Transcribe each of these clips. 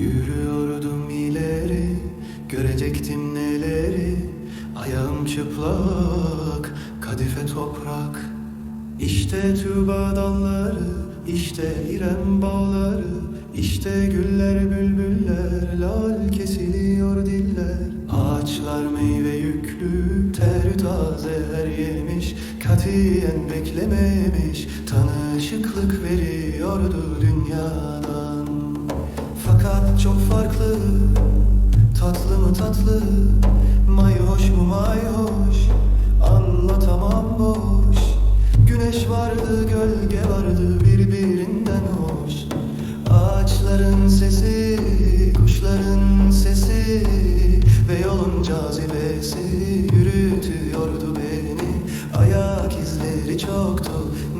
Yürüyordum ileri Görecektim neleri. Ayağım çıplak Kadife toprak. İşte tuba dalları işte İrem bağları. İşte güller bülbüller Lal kesiliyor diller. Ağaçlar meyve yüklü Ter taze her yemiş. Katiyen beklememiş Tanışıklık veriyordu dünyadan Fakat çok farklı. Tatlı mı tatlı? Mayhoş mu mayhoş? Anlatamam boş. Güneş vardı gölge vardı birbirinden hoş. Ağaçların sesi Kuşların sesi Ve yolun cazibesi Yürütüyordu beni. Ayak izleri çoktu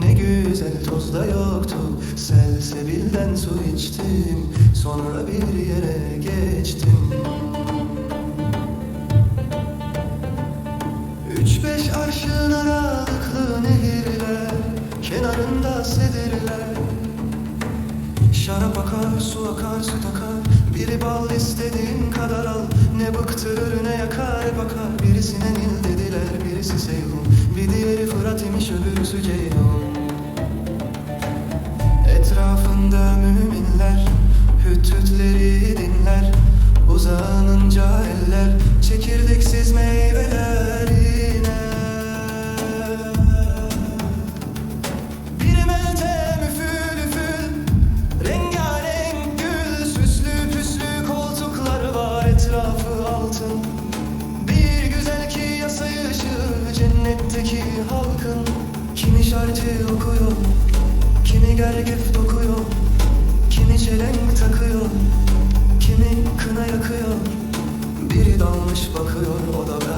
Ne güzel toz da yoktu. Selsebilden su içtim Sonra bir yere geçtim. Üç beş arşın aralıklı nehirler Kenarında sedirler. Şarap akar, su akar, süt akar Biri bal istediğin kadar al. Ne bıktırır ne yakar bakar. Birisine Nil dediler, birisi Seyhun. Bir diğeri Fırat imiş, öbürüsü Ceyhun Cennetteki halkın Kimi şarkı okuyor Kimi gergef dokuyor Kimi çelenk takıyor Kimi kına yakıyor. Biri dalmış bakıyor o da